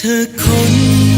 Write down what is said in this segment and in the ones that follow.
เธอคน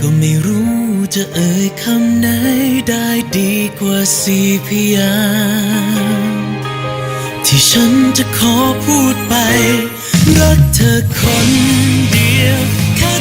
ก็ไม่รู้จะเอ่ยคำไหนได้ดีกว่าสี่พยางที่ฉันจะขอพูดไป รักเธอคนเดียวแค่